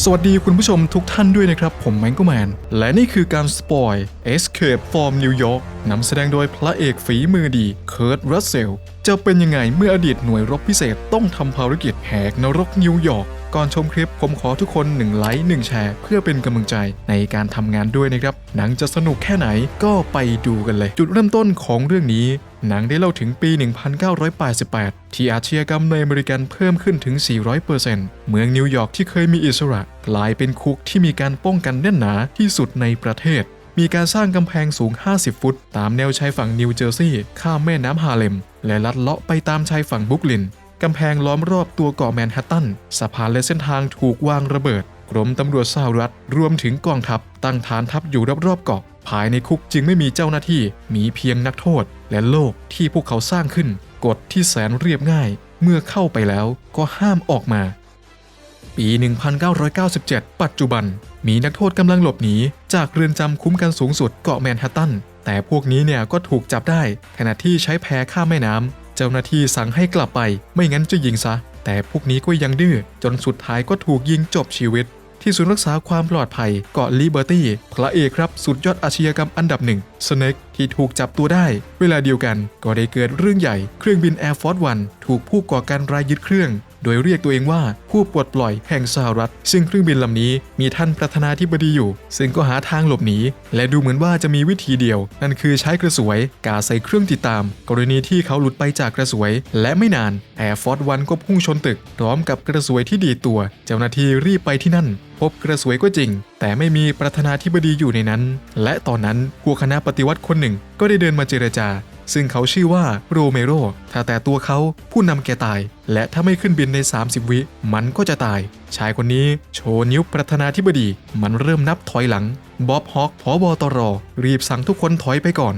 สวัสดีคุณผู้ชมทุกท่านด้วยนะครับ ผมแมงกแมน และนี่คือการสปอย Escape from New York นำแสดงโดยพระเอกฝีมือดีเคิร์ตรัสเซลจะเป็นยังไงเมื่ออดีตหน่วยรบพิเศษต้องทำภารกิจแหกนรกนิวยอร์ก ก่อนชมคลิปผมขอทุกคน1ไลค์1แชร์ เพื่อเป็นกำลังใจในการทำงานด้วยนะครับ หนังจะสนุกแค่ไหนก็ไปดูกันเลย จุดเริ่มต้นของเรื่องนี้หนังได้เล่าถึงปี 1988 ที่อาชญากรรมในอเมริกันเพิ่มขึ้นถึง 400%เมืองนิวยอร์กที่เคยมีอิสระ กลายเป็นคุกที่มีการป้องกันแน่นหนาที่สุดในประเทศ มีการสร้างกำแพงสูง 50 ฟุต ตามแนวชายฝั่งนิวเจอร์ซีย์ข้ามแม่น้ำฮาเลม และลัดเลาะไปตามชายฝั่งบุกลิน กำแพงล้อมรอบตัวเกาะแมนฮัตตัน สะพานและเส้นทางถูกวางระเบิด กรมตำรวจสหรัฐ รวมถึงกองทัพ ตั้งฐานทัพอยู่รอบๆเกาะ ภายในคุกจึงไม่มีเจ้าหน้าที่ มีเพียงนักโทษ และโลกที่พวกเขาสร้างขึ้น กฎที่แสนเรียบง่าย เมื่อเข้าไปแล้วก็ห้ามออกมา ปี 1997 ปัจจุบัน มีนักโทษกำลังหลบหนีจากเรือนจำคุ้มกันสูงสุดเกาะแมนฮัตตันแต่พวกนี้เนี่ยก็ถูกจับได้ขณะที่ใช้แพข้ามแม่น้ำ เจ้าหน้าที่สั่งให้กลับไป ไม่งั้นจะยิงซะ แต่พวกนี้ก็ยังดื้อจนสุดท้ายก็ถูกยิงจบชีวิต ที่ศูนย์รักษาความปลอดภัยเกาะลิเบอร์ตี้พระเอกครับสุดยอดอาชญากรรมอันดับหนึ่งสเน็กที่ถูกจับตัวได้ เวลาเดียวกันก็ได้เกิดเรื่องใหญ่ เครื่องบิน Air Force One ถูกผู้ก่อการร้ายยึดเครื่อง โดยเรียกตัวเองว่าผู้ปลดปล่อยแห่งสหรัฐ ซึ่งเครื่องบินลำนี้มีท่านประธานาธิบดีอยู่ ซึ่งก็หาทางหลบหนีและดูเหมือนว่าจะมีวิธีเดียว นั่นคือใช้กระสวยกาใส่เครื่องติดตาม กรณีที่เขาหลุดไปจากกระสวย และไม่นาน Air Force One ก็พุ่งชนตึกพร้อมกับกระสวยที่ดีตัว เจ้าหน้าที่รีบไปที่นั่น พบกระสวยก็จริง แต่ไม่มีประธานาธิบดีอยู่ในนั้น และตอนนั้นพวคณะปฏิวัติคนหนึ่งก็ได้เดินมาเจรจา ซึ่งเขาชื่อว่าโรเมโรถ้าแต่ตัวเขาผู้นำแกตาย และถ้าไม่ขึ้นบินใน 30 วิ มันก็จะตาย ชายคนนี้โชว์นิ้วประธานาธิบดี มันเริ่มนับถอยหลังบ๊อบฮอกพอบอตรรีบสั่งทุกคนถอยไปก่อน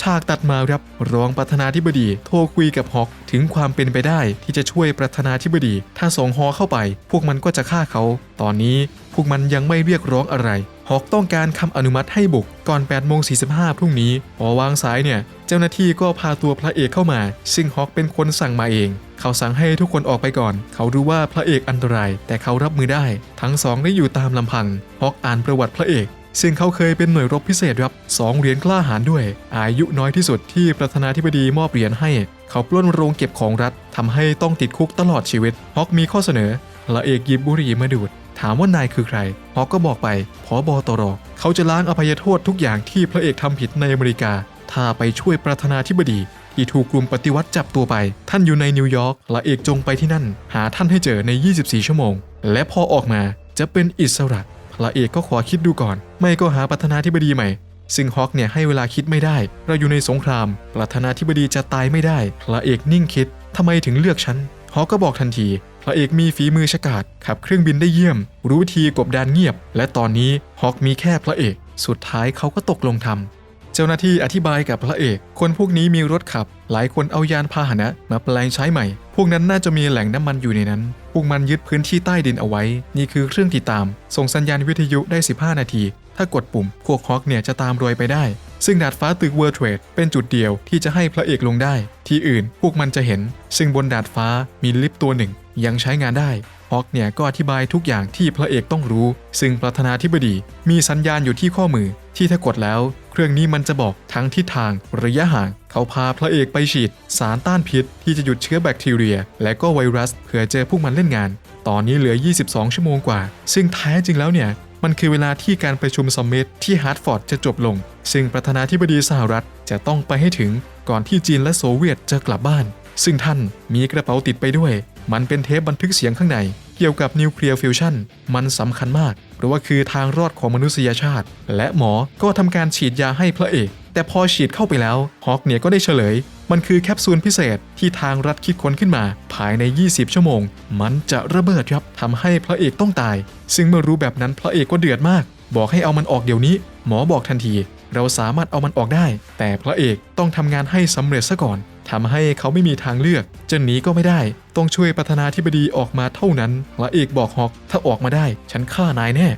ฉากตัดมาครับรองประธานาธิบดีโทรคุยกับฮอกถึงความเป็นไปได้ที่จะช่วยประธานาธิบดี ถ้าส่งฮอเข้าไป พวกมันก็จะฆ่าเขา ตอนนี้พวกมันยังไม่เรียกร้องอะไร ฮอกต้องการคำอนุมัติให้บุกก่อน8โมง45 พรุ่งนี้พอวางสายเนี่ย เจ้าหน้าที่ก็พาตัวพระเอกเข้ามา ซึ่งฮอกเป็นคนสั่งมาเอง เขาสั่งให้ทุกคนออกไปก่อน เขารู้ว่าพระเอกอันตราย แต่เขารับมือได้ ทั้งสองได้อยู่ตามลำพังฮอกอ่านประวัติพระเอกซึ่งเขาเคยเป็นหน่วยรบพิเศษครับสองเหรียญกล้าหาญด้วย อายุน้อยที่สุดที่ประธานาธิบดีมอบเหรียญให้ เขาปล้นโรงเก็บของรัฐทำให้ต้องติดคุกตลอดชีวิตฮอกมีข้อเสนอพระเอกหยิบบุหรี่มาดูด ถามว่านายคือใครฮอกก็บอกไปพอบอตรเขาจะล้างอภัยโทษทุกอย่างที่พระเอกทำผิดในอเมริกา ถ้าไปช่วยประธานาธิบดีที่ถูกกลุ่มปฏิวัติจับตัวไป ท่านอยู่ในนิวยอร์กพระเอกจงไปที่นั่น หาท่านให้เจอใน 24 ชั่วโมง และพอออกมาจะเป็นอิสระพระเอกก็ขอคิดดูก่อน ไม่ก็หาประธานาธิบดีใหม่ ซึ่งฮอกเนี่ยให้เวลาคิดไม่ได้ เราอยู่ในสงคราม ประธานาธิบดีจะตายไม่ได้ พระเอกนิ่งคิดทำไมถึงเลือกฉันฮอกก็บอกทันที พระเอกมีฝีมือฉกาจขับเครื่องบินได้เยี่ยม รู้วิธีกบดานเงียบ และตอนนี้ฮอกมีแค่พระเอก สุดท้ายเขาก็ตกลงทำเจ้าหน้าที่อธิบายกับพระเอก คนพวกนี้มีรถขับ หลายคนเอายานพาหนะมาแปลงใช้ใหม่ พวกนั้นน่าจะมีแหล่งน้ำมันอยู่ในนั้น พวกมันยึดพื้นที่ใต้ดินเอาไว้ นี่คือเครื่องติดตาม ส่งสัญญาณวิทยุได้ 15 นาที ถ้ากดปุ่ม พวกฮอกเนี่ยจะตามรอยไปได้ ซึ่งดาดฟ้าตึก World Trade เป็นจุดเดียวที่จะให้พระเอกลงได้ ที่อื่นพวกมันจะเห็น ซึ่งบนดาดฟ้ามีลิฟต์ตัวหนึ่ง ยังใช้งานได้ฮอกเนี่ยก็อธิบายทุกอย่างที่พระเอกต้องรู้ ซึ่งประธานาธิบดีมีสัญญาณอยู่ที่ข้อมือที่ถ้ากดแล้ว เครื่องนี้มันจะบอกทั้งทิศทางระยะห่าง เขาพาพระเอกไปฉีด สารต้านพิษ ที่จะหยุดเชื้อแบคทีเรีย และก็ไวรัสเผื่อเจอพวกมันเล่นงาน ตอนนี้เหลือ 22 ชั่วโมงกว่า ซึ่งแท้จริงแล้วเนี่ยมันคือเวลาที่การประชุมซัมมิตที่ฮาร์ดฟอร์ดจะจบลง ซึ่งประธานาธิบดีสหรัฐจะต้องไปให้ถึง ก่อนที่จีนและโซเวียตจะกลับบ้าน ซึ่งท่านมีกระเป๋าติดไปด้วย มันเป็นเทปบันทึกเสียงข้างใน เกี่ยวกับนิวเคลียร์ฟิวชันมันสำคัญมาก เพราะว่าคือทางรอดของมนุษยชาติ และหมอก็ทำการฉีดยาให้พระเอก แต่พอฉีดเข้าไปแล้วฮอกเนี่ยก็ได้เฉลย มันคือแคปซูลพิเศษที่ทางรัฐคิดค้นขึ้นมา ภายใน 20 ชั่วโมง มันจะระเบิดครับทำให้พระเอกต้องตาย ซึ่งเมื่อรู้แบบนั้นพระเอกก็เดือดมาก บอกให้เอามันออกเดี๋ยวนี้ หมอบอกทันที เราสามารถเอามันออกได้ แต่พระเอกต้องทำงานให้สำเร็จซะก่อน ทำให้เขาไม่มีทางเลือก จะหนีก็ไม่ได้ ต้องช่วยประธานาธิบดีออกมาเท่านั้น พระเอกบอกฮอก ถ้าออกมาได้ ฉันฆ่านายแน่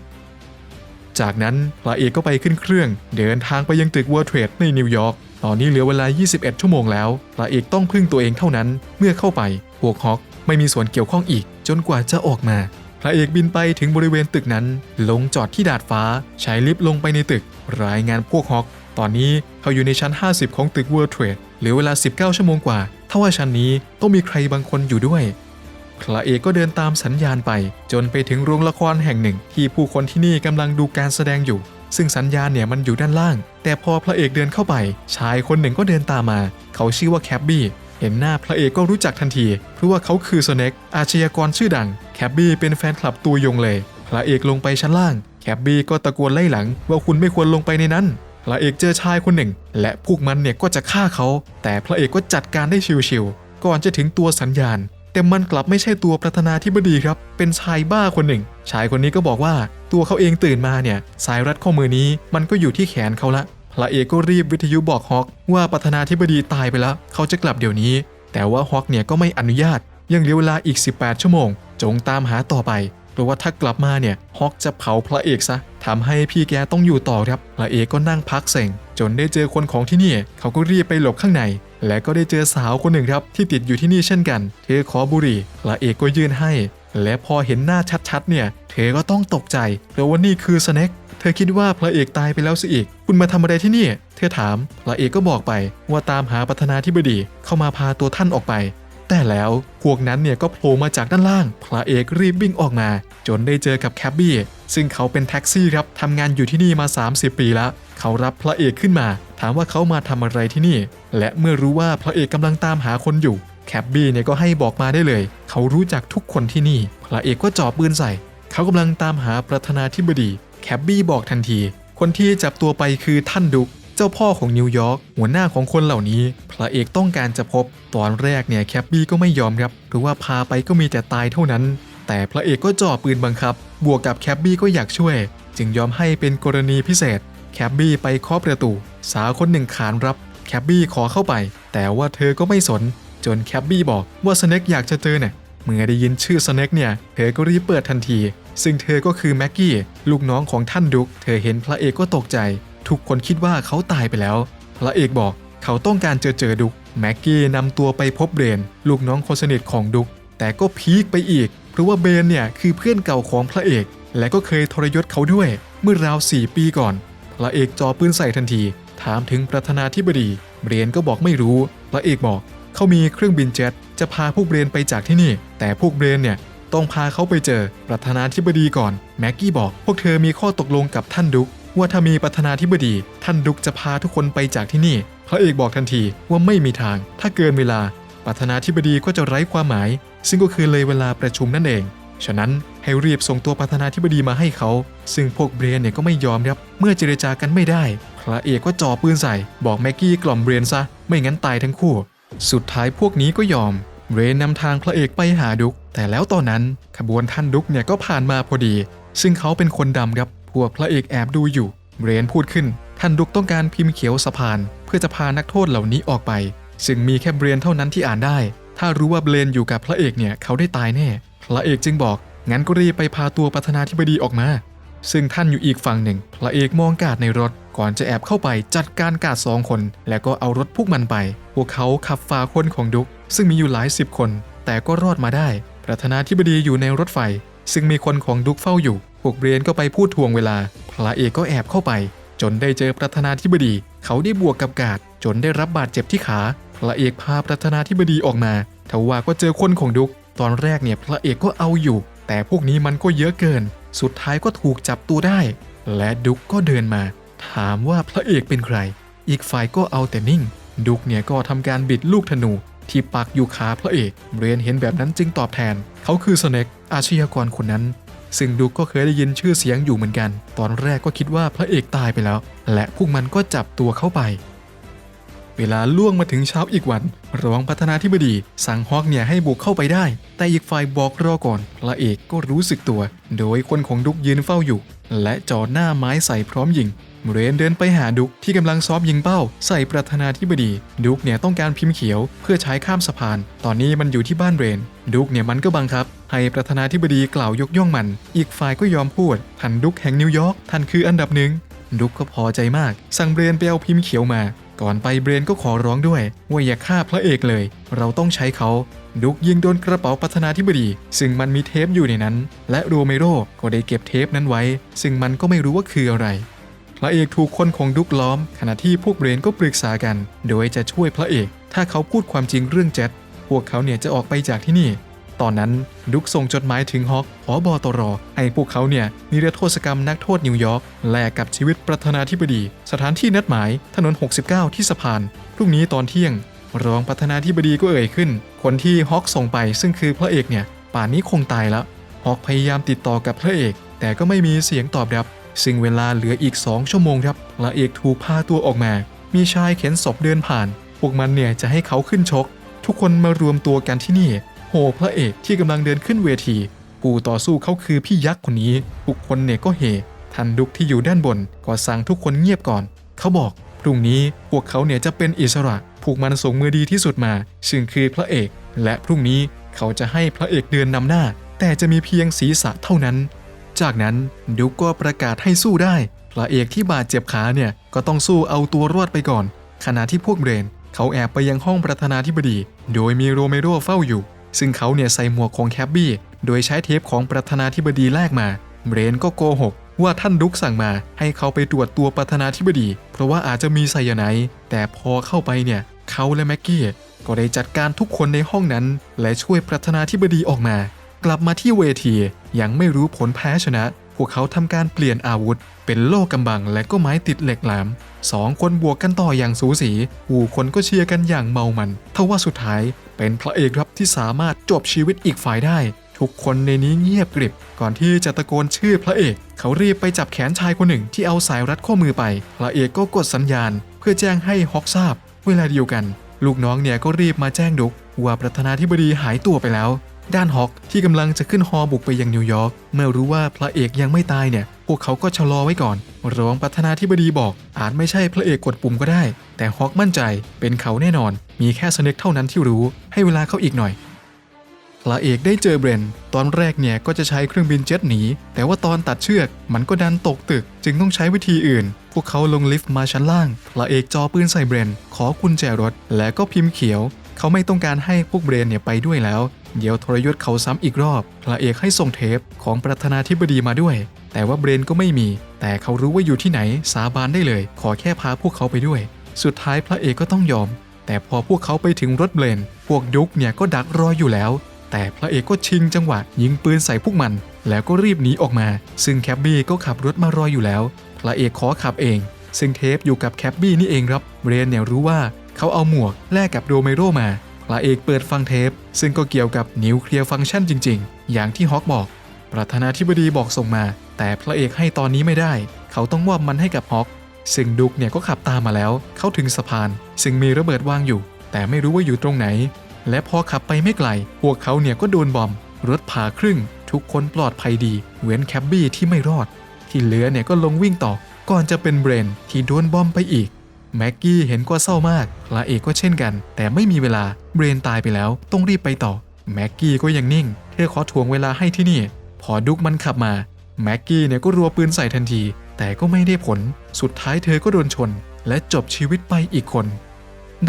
จากนั้นพระเอกก็ไปขึ้นเครื่อง เดินทางไปยังตึก World Trade ในนิวยอร์ก ตอนนี้เหลือเวลา 21 ชั่วโมงแล้ว พระเอกต้องพึ่งตัวเองเท่านั้น เมื่อเข้าไป พวกฮอกไม่มีส่วนเกี่ยวข้องอีก จนกว่าจะออกมา ระเอกบินไปถึงบริเวณตึกนั้น ลงจอดที่ดาดฟ้า ใช้ลิฟต์ลงไปในตึก รายงานพวกฮอก ตอนนี้เขาอยู่ในชั้น 50 ของตึก World Trade เหลือเวลา 19 ชั่วโมงกว่าถ้าว่าชั้นนี้ต้องมีใครบางคนอยู่ด้วยพระเอกก็เดินตามสัญญาณไป จนไปถึงโรงละครแห่งหนึ่ง ที่ผู้คนที่นี่กำลังดูการแสดงอยู่ ซึ่งสัญญาณเนี่ยมันอยู่ด้านล่าง แต่พอพระเอกเดินเข้าไป ชายคนหนึ่งก็เดินตามมา เขาชื่อว่าแคบบี้ เห็นหน้าพระเอกก็รู้จักทันที เพราะว่าเขาคือสเน็กอาชญากรชื่อดัง แคบบี้เป็นแฟนคลับตัวยงเลย พระเอกลงไปชั้นล่าง แคบบี้ก็ตะโกนไล่หลัง ว่าคุณไม่ควรลงไปในนั้น พระเอกเจอชายคนหนึ่ง และพวกมันเนี่ยก็จะฆ่าเขา แต่พระเอกก็จัดการได้ชิวๆ ก่อนจะถึงตัวสัญญาณ แต่มันกลับไม่ใช่ตัวประธานาธิบดีครับ เป็นชายบ้าคนหนึ่ง ชายคนนี้ก็บอกว่าตัวเขาเองตื่นมาเนี่ย สายรัดข้อมือนี้มันก็อยู่ที่แขนเขาละ พระเอกก็รีบวิทยุบอกฮอกว่าประธานาธิบดีตายไปแล้ว เขาจะกลับเดี๋ยวนี้ แต่ว่าฮอกเนี่ยก็ไม่อนุญาต ยังเหลือเวลาอีก 18 ชั่วโมง จงตามหาต่อไป เพราะว่าถ้ากลับมาเนี่ยฮอกจะเผาพระเอกซะทำให้พี่แกต้องอยู่ต่อครับ พระเอกก็นั่งพักเซ็งจนได้เจอคนของที่นี่ เขาก็รีบไปหลบข้างใน และก็ได้เจอสาวคนหนึ่งครับ ที่ติดอยู่ที่นี่เช่นกัน เธอขอบุหรี่ พระเอกก็ยื่นให้ และพอเห็นหน้าชัดๆ เนี่ย เธอก็ต้องตกใจเพราะว่านี่คือสแน็ค เธอคิดว่าพระเอกตายไปแล้วสิอีก คุณมาทำอะไรที่นี่ เธอถาม พระเอกก็บอกไปว่าตามหาประธานาธิบดีเข้ามาพาตัวท่านออกไป แต่แล้วพวกนั้นเนี่ยก็โผล่มาจากด้านล่าง พระเอกรีบวิ่งออกมา จนได้เจอกับแคบบี้ซึ่งเขาเป็นแท็กซี่ครับทำงานอยู่ที่นี่มา 30 ปีแล้ว เขารับพระเอกขึ้นมา ถามว่าเขามาทำอะไรที่นี่ และเมื่อรู้ว่าพระเอกกำลังตามหาคนอยู่แคบบี้เนี่ยก็ให้บอกมาได้เลย เขารู้จักทุกคนที่นี่ พระเอกก็จ่อปืนใส่ เขากำลังตามหาประธานาธิบดี แคบบี้บอกทันที คนที่จับตัวไปคือท่านดุก เจ้าพ่อของนิวยอร์กหัวหน้าของคนเหล่านี้ พระเอกต้องการจะพบ ตอนแรกเนี่ยแคบบี้ก็ไม่ยอมครับเพราะว่าพาไปก็มีแต่ตายเท่านั้น แต่พระเอกก็จ่อปืนบังคับ บวกกับแคบบี้ก็อยากช่วย จึงยอมให้เป็นกรณีพิเศษ แคบบี้ไปเคาะประตู สาวคนหนึ่งขานรับแคบบี้ขอเข้าไป แต่ว่าเธอก็ไม่สน จนแคบบี้บอกว่าสเน็กอยากจะเจอเนี่ยเมื่อได้ยินชื่อสเน็กเนี่ย เธอก็รีบเปิดทันที ซึ่งเธอก็คือแม็กกี้ลูกน้องของท่านดุก เธอเห็นพระเอกก็ตกใจ ทุกคนคิดว่าเขาตายไปแล้ว พระเอกบอกเขาต้องการเจอเจอดุกแม็กกี้นำตัวไปพบเบรน ลูกน้องคนสนิทของดุก แต่ก็พีคไปอีก เพราะว่าเบรนเนี่ยคือเพื่อนเก่าของพระเอก และก็เคยทรยศเขาด้วย เมื่อราว 4 ปีก่อน พระเอกจอปืนใส่ทันที ถามถึงประธานาธิบดีเบรนก็บอกไม่รู้ พระเอกบอกเขามีเครื่องบินเจ็ตจะพาพวกเบรนไปจากที่นี่ แต่พวกเบรนเนี่ย ต้องพาเขาไปเจอประธานาธิบดีก่อน แม็กกี้บอก พวกเธอมีข้อตกลงกับท่านดุก ว่าถ้ามีประธานาธิบดี ท่านดุกจะพาทุกคนไปจากที่นี่ พระเอกบอกทันทีว่าไม่มีทาง ถ้าเกินเวลา ประธานาธิบดีก็จะไร้ความหมาย ซึ่งก็คือเลยเวลาประชุมนั่นเอง ฉะนั้นให้รีบส่งตัวประธานาธิบดีมาให้เขา ซึ่งพวกเบรนเนี่ยก็ไม่ยอมครับ เมื่อเจรจากันไม่ได้ พระเอกก็จ่อปืนใส่ บอกแม็กกี้กล่อมเบรนซะ ไม่งั้นตายทั้งคู่ สุดท้ายพวกนี้ก็ยอม เบรนนำทางพระเอกไปหาดุก แต่แล้วตอนนั้นขบวนท่านดุกเนี่ยก็ผ่านมาพอดี ซึ่งเขาเป็นคนดำครับ พวกพระเอกแอบดูอยู่เบรนพูดขึ้น ท่านดุกต้องการพิมพ์เขียวสะพาน เพื่อจะพานักโทษเหล่านี้ออกไป ซึ่งมีแค่เบรนเท่านั้นที่อ่านได้ ถ้ารู้ว่าเบรนอยู่กับพระเอกเนี่ยเขาได้ตายแน่ พระเอกจึงบอกงั้นก็รีบไปพาตัวประธานาธิบดีออกมา ซึ่งท่านอยู่อีกฝั่งหนึ่ง พระเอกมองกาดในรถ ก่อนจะแอบเข้าไปจัดการกาดสองคน แล้วก็เอารถพวกมันไป พวกเขาขับฝ่าคนของดุก ซึ่งมีอยู่หลายสิบคน แต่ก็รอดมาได้ ประธานาธิบดีอยู่ในรถไฟ ซึ่งมีคนของดุกเฝ้าอยู่ พวกเบรนก็ไปพูดทวงเวลา พระเอกก็แอบเข้าไป จนได้เจอประธานาธิบดี เขาได้บวกกับกาดจนได้รับบาดเจ็บที่ขา พระเอกพาประธานาธิบดีออกมาทว่าก็เจอคนของดุก ตอนแรกเนี่ยพระเอกก็เอาอยู่ แต่พวกนี้มันก็เยอะเกิน สุดท้ายก็ถูกจับตัวได้ และดุกก็เดินมา ถามว่าพระเอกเป็นใคร อีกฝ่ายก็เอาแต่นิ่ง ดุกเนี่ยก็ทำการบิดลูกธนูที่ปักอยู่ขาพระเอกเบรนเห็นแบบนั้นจึงตอบแทน เขาคือสเน็กอาชญากรคนนั้น ซึ่งดุกก็เคยได้ยินชื่อเสียงอยู่เหมือนกัน ตอนแรกก็คิดว่าพระเอกตายไปแล้ว และพวกมันก็จับตัวเข้าไป เวลาล่วงมาถึงเช้าอีกวันรองประธานาธิบดี สั่งฮอกเนี่ยให้บุกเข้าไปได้ แต่อีกฝ่ายบอกรอก่อน พระเอกก็รู้สึกตัว โดยคนของดุกยืนเฝ้าอยู่ และจ่อหน้าไม้ใส่พร้อมยิง เรนเดินไปหาดุกที่กำลังซ้อมยิงเป้า ใส่ประธานาธิบดี ดุกเนี่ยต้องการพิมพ์เขียว เพื่อใช้ข้ามสะพาน ตอนนี้มันอยู่ที่บ้านเรน ดุกเนี่ยมันก็บังคับ ให้ประธานาธิบดีกล่าวยกย่องมัน อีกฝ่ายก็ยอมพูดท่านดุกแห่งนิวยอร์กท่านคืออันดับหนึ่งดุกก็พอใจมาก สั่งเบรนไปเอาพิมพ์เขียวมา ก่อนไปเบรนก็ขอร้องด้วยว่าอย่าฆ่าพระเอกเลย เราต้องใช้เขาดุกยิงโดนกระเป๋าประธานาธิบดี ซึ่งมันมีเทปอยู่ในนั้น และโรเมโรก็ได้เก็บเทปนั้นไว้ ซึ่งมันก็ไม่รู้ว่าคืออะไร พระเอกถูกคนของดุกล้อม ขณะที่พวกเบรนก็ปรึกษากัน โดยจะช่วยพระเอก ถ้าเขาพูดความจริงเรื่องเจ็ตพวกเขาเนี่ยจะออกไปจากที่นี่ ตอนนั้นดุกส่งจดหมายถึงฮอกผอบอตรอให้พวกเขาเนี่ยนิรโทษกรรมนักโทษนิวยอร์กแลกกับชีวิตประธานาธิบดี สถานที่นัดหมายถนน 69 ที่สะพานพรุ่งนี้ตอนเที่ยงรองประธานาธิบดีก็เอ่ยขึ้น คนที่ฮอกส่งไปซึ่งคือพระเอกเนี่ยป่านนี้คงตายแล้วฮอกพยายามติดต่อกับพระเอก แต่ก็ไม่มีเสียงตอบรับ ซึ่งเวลาเหลืออีก 2 ชั่วโมงครับพระเอกถูกพาตัวออกมา มีชายเข็นศพเดินผ่าน พวกมันเนี่ยจะให้เขาขึ้นชก ทุกคนมารวมตัวกันที่นี่ โหพระเอกที่กำลังเดินขึ้นเวทีผู้ต่อสู้เขาคือพี่ยักษ์คนนี้ ทุกคนเนี่ยก็เฮทันดุกที่อยู่ด้านบนก็สั่งทุกคนเงียบก่อน เขาบอกพรุ่งนี้พวกเขาเนี่ยจะเป็นอิสระผูกมันส่งมือดีที่สุดมา ซึ่งคือพระเอก และพรุ่งนี้เขาจะให้พระเอกเดินนำหน้า แต่จะมีเพียงศีรษะเท่านั้น จากนั้นดุกก็ประกาศให้สู้ได้ พระเอกที่บาดเจ็บขาเนี่ยก็ต้องสู้เอาตัวรอดไปก่อน ขณะที่พวกเบรน เขาแอบไปยังห้องประธานาธิบดี โดยมีโรเมโรเฝ้าอยู่ ซึ่งเขาเนี่ยใส่หมวกของแคบบี้ โดยใช้เทปของประธานาธิบดีแลกมา เบรนก็โกหกว่าท่านดุกสั่งมาให้เขาไปตรวจตัวประธานาธิบดี เพราะว่าอาจจะมีไซยาไนด์แต่พอเข้าไปเนี่ยเขาและแม็กกี้ก็ได้จัดการทุกคนในห้องนั้น และช่วยประธานาธิบดีออกมา กลับมาที่เวทียังไม่รู้ผลแพ้ชนะ พวกเขาทำการเปลี่ยนอาวุธ เป็นโล่กำบังและก็ไม้ติดเหล็กแหลมสองคนบวกกันต่ออย่างสูสีผู้คนก็เชียร์กันอย่างเมามันทว่าสุดท้ายเป็นพระเอกครับที่สามารถจบชีวิตอีกฝ่ายได้ ทุกคนในนี้เงียบกริบ ก่อนที่จะตะโกนชื่อพระเอก เขารีบไปจับแขนชายคนหนึ่งที่เอาสายรัดข้อมือไป พระเอกก็กดสัญญาณ เพื่อแจ้งให้ฮอกทราบ เวลาเดียวกัน ลูกน้องเนี่ยก็รีบมาแจ้งดุกว่าประธานาธิบดีหายตัวไปแล้ว ด้านฮอกที่กำลังจะขึ้นฮอบุกไปยังนิวยอร์กเมื่อรู้ว่าพระเอกยังไม่ตายเนี่ย พวกเขาก็ชะลอไว้ก่อนรองประธานาธิบดีบอก อาจไม่ใช่พระเอกกดปุ่มก็ได้ แต่ฮอกมั่นใจเป็นเขาแน่นอน มีแค่สเน็กเท่านั้นที่รู้ ให้เวลาเขาอีกหน่อยพระเอกได้เจอเบรน ตอนแรกเนี่ยก็จะใช้เครื่องบินเจ็ตหนี แต่ว่าตอนตัดเชือกมันก็ดันตกตึก จึงต้องใช้วิธีอื่น พวกเขาลงลิฟต์มาชั้นล่าง พระเอกจอปืนใส่เบรน ขอกุญแจรถ และก็พิมพ์เขียว เขาไม่ต้องการให้พวกเบรนเนี่ยไปด้วยแล้ว เดี๋ยวทรยศเขาซ้ำอีกรอบ พระเอกให้ส่งเทปของประธานาธิบดีมาด้วย แต่ว่าเบรนก็ไม่มี แต่เขารู้ว่าอยู่ที่ไหนสาบานได้เลย ขอแค่พาพวกเขาไปด้วย สุดท้ายพระเอกก็ต้องยอม แต่พอพวกเขาไปถึงรถเบรน พวกดุกเนี่ยก็ดักรออยู่แล้ว แต่พระเอกก็ชิงจังหวะ ยิงปืนใส่พวกมัน แล้วก็รีบหนีออกมา ซึ่งแคบบี้ก็ขับรถมารออยู่แล้ว พระเอกขอขับเอง ซึ่งเทปอยู่กับแคบบี้นี่เองครับเบรนเนี่ยรู้ว่าเขาเอาหมวกแลกกับโรเมโรมา พระเอกเปิดฟังเทป ซึ่งก็เกี่ยวกับนิวเคลียร์ฟังก์ชันจริง ๆ อย่างที่ฮอกบอก ประธานาธิบดีบอกส่งมา แต่พระเอกให้ตอนนี้ไม่ได้ เขาต้องมอบมันให้กับฮอกซึ่งดุกเนี่ยก็ขับตามมาแล้ว เข้าถึงสะพาน ซึ่งมีระเบิดวางอยู่ แต่ไม่รู้ว่าอยู่ตรงไหน และพอขับไปไม่ไกล พวกเขาเนี่ยก็โดนบอม รถผ่าครึ่ง ทุกคนปลอดภัยดี เว้นแคบบี้ที่ไม่รอด ที่เหลือเนี่ยก็ลงวิ่งต่อ ก่อนจะเป็นเบรนที่โดนบอมไปอีก แม็กกี้เห็นก็เศร้ามากพระเอกก็เช่นกัน แต่ไม่มีเวลาเบรนตายไปแล้ว ต้องรีบไปต่อ แม็กกี้ก็ยังนิ่ง เธอขอถ่วงเวลาให้ที่นี่ พอดุกมันขับมา แม็กกี้เนี่ยก็รัวปืนใส่ทันที แต่ก็ไม่ได้ผล สุดท้ายเธอก็โดนชน และจบชีวิตไปอีกคน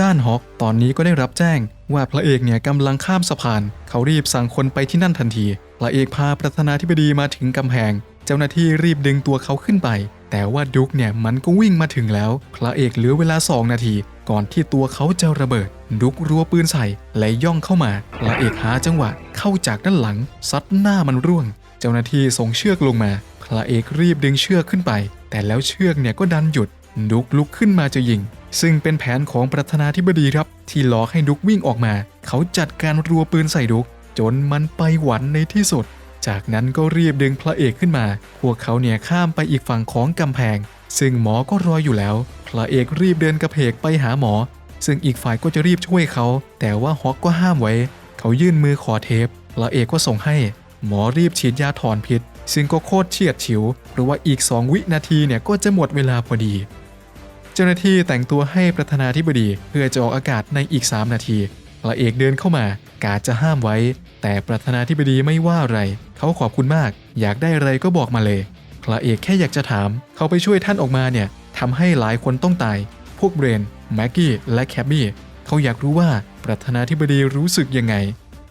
ด้านฮอกตอนนี้ก็ได้รับแจ้ง ว่าพระเอกเนี่ยกำลังข้ามสะพาน เขารีบสั่งคนไปที่นั่นทันที พระเอกพาประธานาธิบดีมาถึงกำแพง เจ้าหน้าที่รีบดึงตัวเขาขึ้นไป แต่ว่าดุกเนี่ยมันก็วิ่งมาถึงแล้ว พระเอกเหลือเวลา 2 นาที ก่อนที่ตัวเขาจะระเบิด ดุกรัวปืนใส่และย่องเข้ามา พระเอกหาจังหวะเข้าจากด้านหลัง ซัดหน้ามันร่วง เจ้าหน้าที่ส่งเชือกลงมา พระเอกรีบดึงเชือกขึ้นไป แต่แล้วเชือกเนี่ยก็ดันหยุด ดุกลุกขึ้นมาจะยิง ซึ่งเป็นแผนของประธานาธิบดีครับ ที่หลอกให้ดุกวิ่งออกมา เขาจัดการรัวปืนใส่ดุกจนมันไปหวันในที่สุด จากนั้นก็รีบดึงพระเอกขึ้นมา พวกเขาเนี่ยข้ามไปอีกฝั่งของกำแพง ซึ่งหมอก็รออยู่แล้ว พระเอกรีบเดินกระเพกไปหาหมอ ซึ่งอีกฝ่ายก็จะรีบช่วยเขา แต่ว่าฮอกก็ห้ามไว้ เขายื่นมือขอเทป พระเอกก็ส่งให้ หมอรีบฉีดยาถอนพิษ ซึ่งก็โคตรเฉียดฉิว เพราะว่าอีก 2 วินาทีเนี่ยก็จะหมดเวลาพอดี เจ้าหน้าที่แต่งตัวให้ประธานาธิบดีเพื่อจะออกอากาศในอีก 3 นาที พระเอกเดินเข้ามา กาจะห้ามไว้ แต่ประธานาธิบดีไม่ว่าอะไร เขาขอบคุณมาก อยากได้อะไรก็บอกมาเลย พระเอกแค่อยากจะถาม เขาไปช่วยท่านออกมาเนี่ยทำให้หลายคนต้องตาย พวกเบรน แม็กกี้ และแคบบี้ เขาอยากรู้ว่าประธานาธิบดีรู้สึกยังไง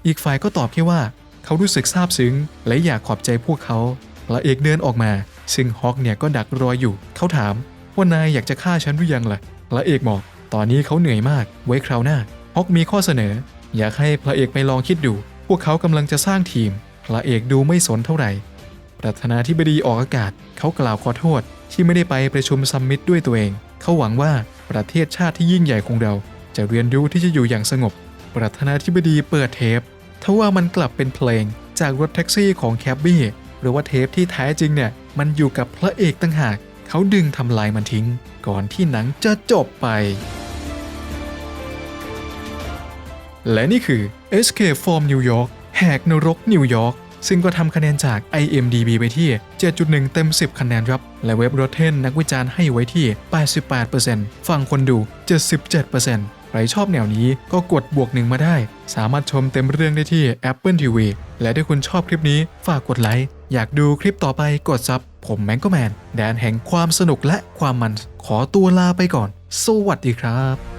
อีกฝ่ายก็ตอบแค่ว่า เขารู้สึกซาบซึ้ง และอยากขอบใจพวกเขา พระเอกเดินออกมา ซึ่งฮอกเนี่ยก็ดักรออยู่ เขาถาม ว่านายอยากจะฆ่าฉันหรือยังล่ะ พระเอกบอก ตอนนี้เขาเหนื่อยมาก ไว้คราวหน้า ฮอกมีข้อเสนอ อยากให้พระเอกไปลองคิดดู พวกเขากำลังจะสร้างทีม พระเอกดูไม่สนเท่าไหร่ ประธานาธิบดีออกอากาศ เขากล่าวขอโทษ ที่ไม่ได้ไปประชุมซัมมิตด้วยตัวเอง เขาหวังว่าประเทศชาติที่ยิ่งใหญ่ของเรา จะเรียนรู้ที่จะอยู่อย่างสงบ ประธานาธิบดีเปิดเทปทว่ามันกลับเป็นเพลงจากรถแท็กซี่ของแคบบี้หรือว่าเทปที่แท้จริงเนี่ยมันอยู่กับพระเอกตั้งหาก เขาดึงทำลายมันทิ้ง ก่อนที่หนังจะจบไป และนี่คือ Escape from New York แหกนรกนิวยอร์กซึ่งก็ทำคะแนนจาก IMDb ไปที่ 7.1 เต็ม 10 คะแนนครับ และเว็บ Rotten นักวิจารณ์ให้ไว้ที่ 88%ฝั่งคนดู 77%ใครชอบแนวนี้ก็กดบวกหนึ่งมาได้ สามารถชมเต็มเรื่องได้ที่ Apple TV และถ้าคุณชอบคลิปนี้ฝากกดไลค์ อยากดูคลิปต่อไปกดซับ ผมแมงก็แมน แดนแห่งความสนุกและความมัน ขอตัวลาไปก่อน สวัสดีครับ